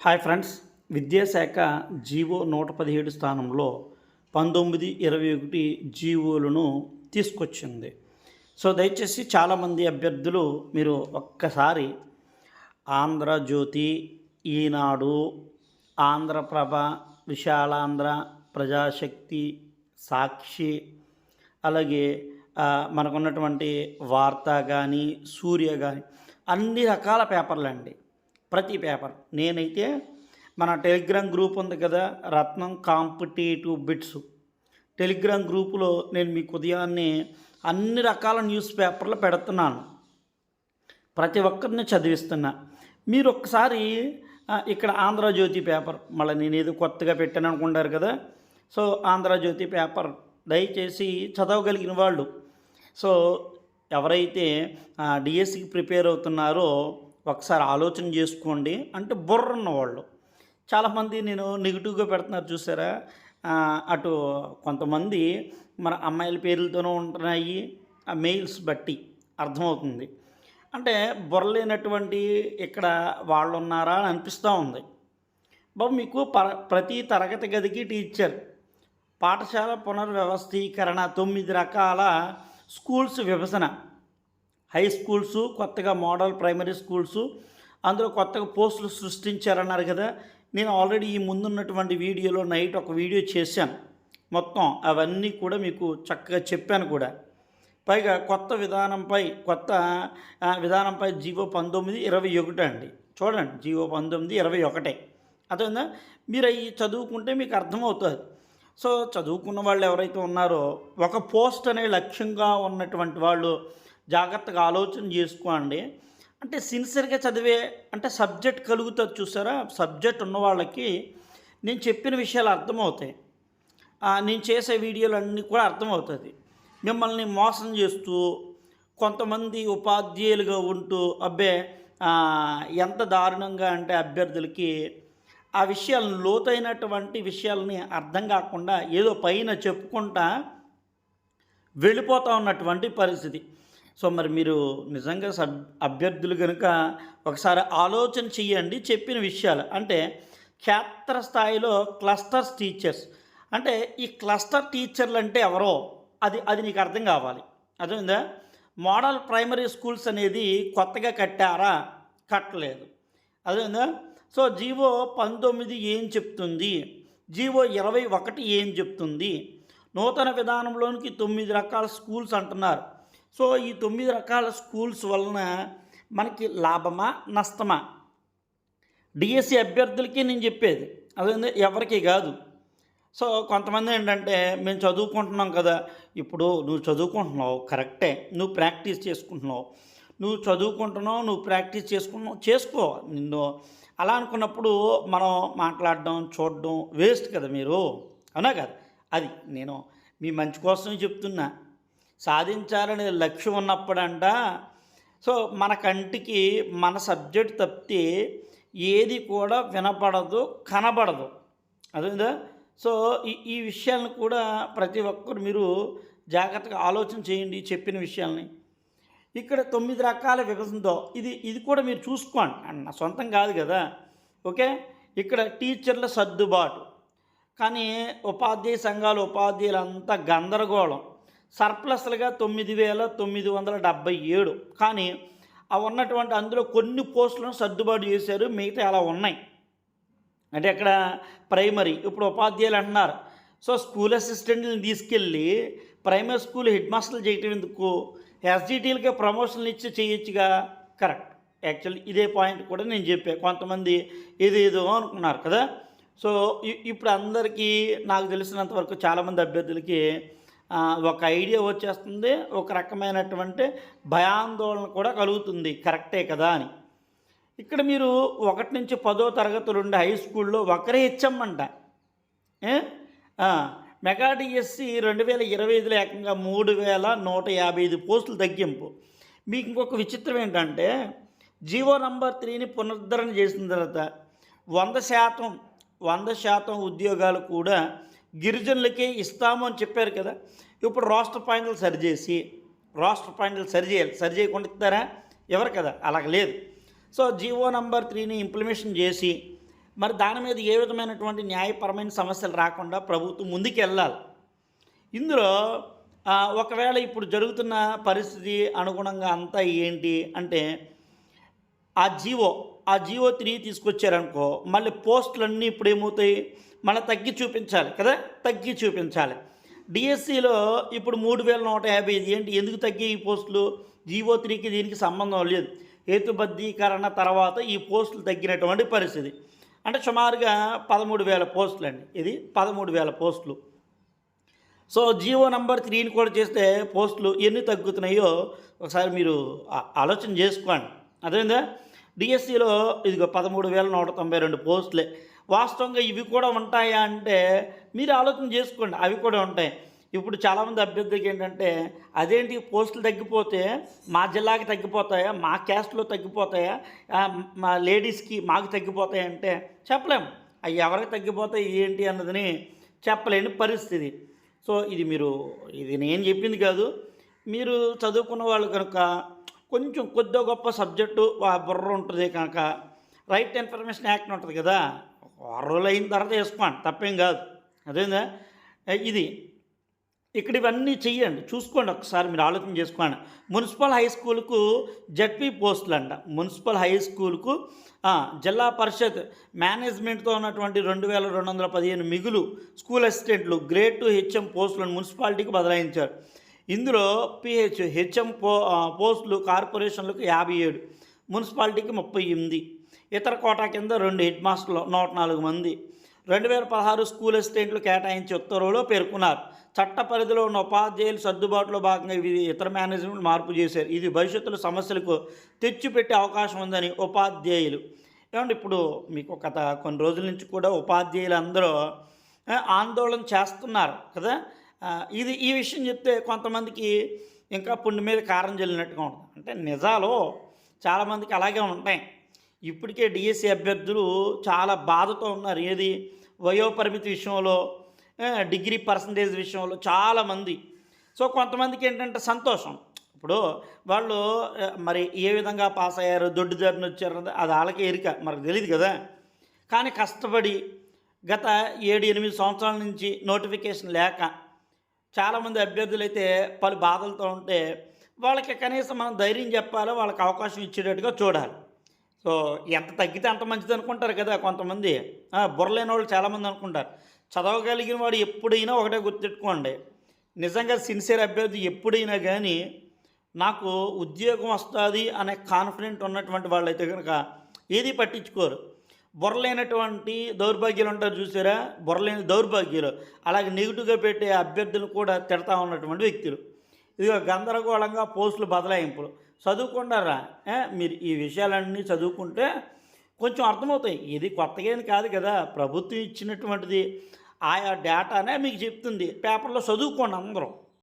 Hi friends విద్యాశాఖ GO నూట పదిహేడు స్థానంలో పంతొమ్మిది ఇరవై ఒకటి జీవోలను తీసుకొచ్చింది. సో దయచేసి చాలామంది అభ్యర్థులు మీరు ఒక్కసారి ఆంధ్రజ్యోతి ఈనాడు ఆంధ్రప్రభ విశాలాంధ్ర ప్రజాశక్తి సాక్షి అలాగే మనకున్నటువంటి వార్త కానీ సూర్య కానీ అన్ని రకాల పేపర్లు అండి ప్రతి పేపర్. నేనైతే మన టెలిగ్రామ్ గ్రూప్ ఉంది కదా రత్నం కాంపిటేటివ్ బిట్స్. టెలిగ్రామ్ గ్రూపులో నేను మీకు ఉదయాన్నే అన్ని రకాల న్యూస్ పేపర్లు పెడుతున్నాను. ప్రతి ఒక్కరిని చదివిస్తున్నా. మీరు ఒక్కసారి ఇక్కడ ఆంధ్రజ్యోతి పేపర్ మళ్ళీ నేను ఏదో కొత్తగా పెట్టాను అనుకుంటారు కదా సో ఆంధ్రజ్యోతి పేపర్ దయచేసి చదవగలిగిన వాళ్ళు. సో ఎవరైతే డిఎస్సికి ప్రిపేర్ అవుతున్నారో ఒకసారి ఆలోచన చేసుకోండి అంటే బుర్ర ఉన్నవాళ్ళు చాలామంది నేను నెగిటివ్గా పెడుతున్నారు చూసారా? అటు కొంతమంది మన అమ్మాయిల పేర్లతోనూ ఉంటున్నాయి. ఆ మెయిల్స్ బట్టి అర్థమవుతుంది. అంటే బుర్రలేనటువంటి ఇక్కడ వాళ్ళు ఉన్నారా అని అనిపిస్తూ ఉంది. బాబు మీకు ప ప్రతి తరగతి గదికి టీచర్ పాఠశాల పునర్వ్యవస్థీకరణ తొమ్మిది రకాల స్కూల్స్ విభజన హై స్కూల్స్ కొత్తగా మోడల్ ప్రైమరీ స్కూల్స్ అందులో కొత్తగా పోస్టులు సృష్టించారన్నారు కదా. నేను ఆల్రెడీ ఈ ముందున్నటువంటి వీడియోలో నైట్ ఒక వీడియో చేశాను. మొత్తం అవన్నీ కూడా మీకు చక్కగా చెప్పాను కూడా. పైగా కొత్త విధానంపై కొత్త విధానంపై జీవో పంతొమ్మిది ఇరవై ఒకటి అండి. చూడండి జీవో పంతొమ్మిది ఇరవై ఒకటే. అర్థమైందా? మీరు అవి చదువుకుంటే మీకు అర్థమవుతుంది. సో చదువుకున్న వాళ్ళు ఎవరైతే ఉన్నారో ఒక పోస్ట్ అనే లక్ష్యంగా ఉన్నటువంటి వాళ్ళు జాగ్రత్తగా ఆలోచన చేసుకోండి. అంటే సిన్సియర్గా చదివే అంటే సబ్జెక్ట్ కలుగుతుంది చూసారా? సబ్జెక్ట్ ఉన్న వాళ్ళకి నేను చెప్పిన విషయాలు అర్థమవుతాయి. నేను చేసే వీడియోలు అన్నీ కూడా అర్థమవుతుంది. మిమ్మల్ని మోసం చేస్తూ కొంతమంది ఉపాధ్యాయులుగా ఉంటూ అబ్బే ఎంత దారుణంగా అంటే అభ్యర్థులకి ఆ విషయాలను లోతైనటువంటి విషయాలని అర్థం కాకుండా ఏదో పైన చెప్పుకుంటా వెళ్ళిపోతూ ఉన్నటువంటి పరిస్థితి. సో మరి మీరు నిజంగా సబ్ అభ్యర్థులు కనుక ఒకసారి ఆలోచన చెయ్యండి చెప్పిన విషయాలు. అంటే క్షేత్ర స్థాయిలో క్లస్టర్స్ టీచర్స్. అంటే ఈ క్లస్టర్ టీచర్లు అంటే ఎవరో అది అది నీకు అర్థం కావాలి. అర్థమైందా? మోడల్ ప్రైమరీ స్కూల్స్ అనేది కొత్తగా కట్టారా? కట్టలేదు. అదేందా సో జీవో పంతొమ్మిది ఏం చెప్తుంది? జీవో ఇరవై ఒకటి ఏం చెప్తుంది? నూతన విధానంలోనికి తొమ్మిది రకాల స్కూల్స్ అంటున్నారు. సో ఈ తొమ్మిది రకాల స్కూల్స్ వలన మనకి లాభమా నష్టమా? డిఎస్సి అభ్యర్థులకి నేను చెప్పేది. అదే ఎవరికి కాదు. సో కొంతమంది ఏంటంటే మేము చదువుకుంటున్నాం కదా ఇప్పుడు నువ్వు చదువుకుంటున్నావు కరెక్టే. నువ్వు ప్రాక్టీస్ చేసుకుంటున్నావు. నువ్వు చదువుకుంటున్నావు నువ్వు ప్రాక్టీస్ చేసుకుంటున్నావు చేసుకో నిన్ను. అలా అనుకున్నప్పుడు మనం మాట్లాడడం చూడడం వేస్ట్ కదా మీరు. అవునా కదా? అది నేను మీ మంచి కోసమే చెప్తున్నా. సాధించాలనే లక్ష్యం ఉన్నప్పుడంట. సో మన కంటికి మన సబ్జెక్ట్ తప్పితే ఏది కూడా వినపడదు కనబడదు. అదేదా సో ఈ ఈ విషయాలను కూడా ప్రతి ఒక్కరు మీరు జాగ్రత్తగా ఆలోచన చేయండి చెప్పిన విషయాల్ని. ఇక్కడ తొమ్మిది రకాల విభజనతో ఇది ఇది కూడా మీరు చూసుకోండి. అన్న సొంతం కాదు కదా. ఓకే? ఇక్కడ టీచర్ల సర్దుబాటు. కానీ ఉపాధ్యాయ సంఘాలు ఉపాధ్యాయులంతా గందరగోళం. సర్ప్లస్లుగా తొమ్మిది వేల తొమ్మిది వందల డెబ్బై ఏడు. కానీ అవి ఉన్నటువంటి అందులో కొన్ని పోస్టులను సర్దుబాటు చేశారు. మిగతా అలా ఉన్నాయి. అంటే అక్కడ ప్రైమరీ ఇప్పుడు ఉపాధ్యాయులు అంటున్నారు. సో స్కూల్ అసిస్టెంట్ని తీసుకెళ్ళి ప్రైమరీ స్కూల్ హెడ్ మాస్టర్లు చేయటం ఎందుకు? ఎస్జిటీలకే ప్రమోషన్లు ఇచ్చి చేయొచ్చుగా? కరెక్ట్. యాక్చువల్లీ ఇదే పాయింట్ కూడా నేను చెప్పా. కొంతమంది ఏదేదో అనుకున్నారు కదా? సో ఇ- ఇప్పుడు అందరికీ నాకు తెలిసినంతవరకు చాలామంది అభ్యర్థులకి ఒక ఐడియా వచ్చేస్తుంది ఒక రకమైనటువంటి భయాందోళన కూడా కలుగుతుంది. కరెక్టే కదా అని. ఇక్కడ మీరు ఒకటి నుంచి పదో తరగతి ఉండే హై స్కూల్లో ఒకరే ఇచ్చమ్మంట మెగా డిఎస్సి రెండు వేల ఇరవై ఐదులో ఏకంగా మూడు వేల నూట యాభై ఐదు పోస్టులు తగ్గింపు. మీకు ఇంకొక విచిత్రం ఏంటంటే జీవో నంబర్ త్రీని పునరుద్ధరణ చేసిన తర్వాత వంద శాతం వంద శాతం ఉద్యోగాలు కూడా గిరిజనులకే ఇస్తాము అని చెప్పారు కదా. ఇప్పుడు రాష్ట్ర పాయింట్లు సరిచేసి రాష్ట్ర పాయింట్లు సరిచేయాలి సరి చేయకుండా ఇస్తారా? ఎవరు కదా? అలాగ లేదు. సో జీవో నంబర్ త్రీని ఇంప్లిమేషన్ చేసి మరి దాని మీద ఏ విధమైనటువంటి న్యాయపరమైన సమస్యలు రాకుండా ప్రభుత్వం ముందుకెళ్ళాలి. ఇందులో ఒకవేళ ఇప్పుడు జరుగుతున్న పరిస్థితి అనుగుణంగా అంతా ఏంటి అంటే ఆ జీవో ఆ జీవో త్రీ తీసుకొచ్చారనుకో మళ్ళీ పోస్టులన్నీ ఇప్పుడు ఏమవుతాయి? మళ్ళీ తగ్గి చూపించాలి కదా? తగ్గి చూపించాలి. డిఎస్సిలో ఇప్పుడు మూడు వేల నూట యాభై ఐదు. ఏంటి? ఎందుకు తగ్గి ఈ పోస్టులు? జీవో త్రీకి దీనికి సంబంధం లేదు. హేతుబద్ధీకరణ తర్వాత ఈ పోస్టులు తగ్గినటువంటి పరిస్థితి. అంటే సుమారుగా పదమూడు వేల పోస్టులు అండి ఇది పదమూడు వేల పోస్టులు. సో జియో నంబర్ త్రీని కూడా చేస్తే పోస్టులు ఎన్ని తగ్గుతున్నాయో ఒకసారి మీరు ఆలోచన చేసుకోండి. అదేందా డిఎస్సిలో ఇదిగో పదమూడు వేల నూట తొంభై రెండు పోస్టులే. వాస్తవంగా ఇవి కూడా ఉంటాయా అంటే మీరు ఆలోచన చేసుకోండి. అవి కూడా ఉంటాయి. ఇప్పుడు చాలామంది అభ్యర్థులకి ఏంటంటే అదేంటి? పోస్టులు తగ్గిపోతే మా జిల్లాకి తగ్గిపోతాయా? మా క్యాస్ట్లో తగ్గిపోతాయా? మా లేడీస్కి మాకు తగ్గిపోతాయి? అంటే చెప్పలేం. అవి ఎవరికి తగ్గిపోతాయి? ఏంటి అన్నదని చెప్పలేని పరిస్థితి. సో ఇది మీరు ఇది నేను చెప్పింది కాదు. మీరు చదువుకున్న వాళ్ళు కనుక కొంచెం కొద్దిగా గొప్ప సబ్జెక్టు బుర్ర ఉంటుంది కనుక రైట్ ఇన్ఫర్మేషన్ యాక్ట్ ఉంటుంది కదా వారం అయిన తర్వాత వేసుకోండి తప్పేం కాదు. అదేందా? ఇది ఇక్కడ ఇవన్నీ చెయ్యండి చూసుకోండి ఒకసారి మీరు ఆలోచన చేసుకోండి. మున్సిపల్ హై స్కూల్కు జడ్పీ పోస్టులు అంట మున్సిపల్ హై స్కూల్కు జిల్లా పరిషత్ మేనేజ్మెంట్తో ఉన్నటువంటి రెండు వేల రెండు వందల పదిహేను మిగులు స్కూల్ అసిస్టెంట్లు గ్రేడ్ టు హెచ్ఎం పోస్టులను మున్సిపాలిటీకి బదలాయించారు. ఇందులో పిహెచ్ హెచ్ఎం పో పోస్టులు కార్పొరేషన్లకు యాభై ఏడు మున్సిపాలిటీకి ముప్పై ఎనిమిది ఇతర కోటా కింద రెండు హెడ్ మాస్టర్లు నూట నాలుగు మంది. రెండు వేల పదహారు స్కూల్ అసిస్టెంట్లు కేటాయించి ఉత్తర్వులో పేర్కొన్నారు. చట్ట పరిధిలో ఉన్న ఉపాధ్యాయులు సర్దుబాటులో భాగంగా ఇది ఇతర మేనేజ్మెంట్ మార్పు చేశారు. ఇది భవిష్యత్తులో సమస్యలకు తెచ్చిపెట్టే అవకాశం ఉందని ఉపాధ్యాయులు. ఏమంటే ఇప్పుడు మీకు గత కొన్ని రోజుల నుంచి కూడా ఉపాధ్యాయులు అందరూ ఆందోళన చేస్తున్నారు కదా? ఇది ఈ విషయం చెప్తే కొంతమందికి ఇంకా పుండి మీద కారం చెల్లినట్టుగా ఉంటుంది. అంటే నిజాలు చాలామందికి అలాగే ఉంటాయి. ఇప్పటికే డిఎస్సి అభ్యర్థులు చాలా బాధతో ఉన్నారు. ఏది? వయోపరిమితి విషయంలో డిగ్రీ పర్సంటేజ్ విషయంలో చాలామంది. సో కొంతమందికి ఏంటంటే సంతోషం. ఇప్పుడు వాళ్ళు మరి ఏ విధంగా పాస్ అయ్యారు? దొడ్డు దారిని వచ్చారు అది వాళ్ళకి ఎరిక. మనకు తెలియదు కదా. కానీ కష్టపడి గత ఏడు ఎనిమిది సంవత్సరాల నుంచి నోటిఫికేషన్ లేక చాలామంది అభ్యర్థులు అయితే పలు బాధలతో ఉంటే వాళ్ళకి కనీసం మనం ధైర్యం చెప్పాలో వాళ్ళకి అవకాశం ఇచ్చేటట్టుగా చూడాలి. సో ఎంత తగ్గితే అంత మంచిది అనుకుంటారు కదా కొంతమంది. బుర్రలేని వాళ్ళు చాలామంది అనుకుంటారు. చదవగలిగిన వాడు ఎప్పుడైనా ఒకటే గుర్తెట్టుకోండి నిజంగా సిన్సియర్ అభ్యర్థి ఎప్పుడైనా కానీ నాకు ఉద్యోగం వస్తుంది అనే కాన్ఫిడెంట్ ఉన్నటువంటి వాళ్ళైతే కనుక ఏది పట్టించుకోరు. బుర్రలేనటువంటి దౌర్భాగ్యాలు ఉంటారు చూసారా? బుర్రలేని దౌర్భాగ్యాలు. అలాగే నెగిటివ్గా పెట్టే అభ్యర్థులు కూడా తిడతా ఉన్నటువంటి వ్యక్తులు. ఇదిగో గందరగోళంగా పోస్టులు బదలాయింపులు. చదువుకుంటారా? మీరు ఈ విషయాలన్నీ చదువుకుంటే కొంచెం అర్థమవుతాయి. ఇది కొత్తగా కాదు కదా. ప్రభుత్వం ఇచ్చినటువంటిది. ఆయా డేటానే మీకు చెప్తుంది. పేపర్లో చదువుకోండి అందరూ.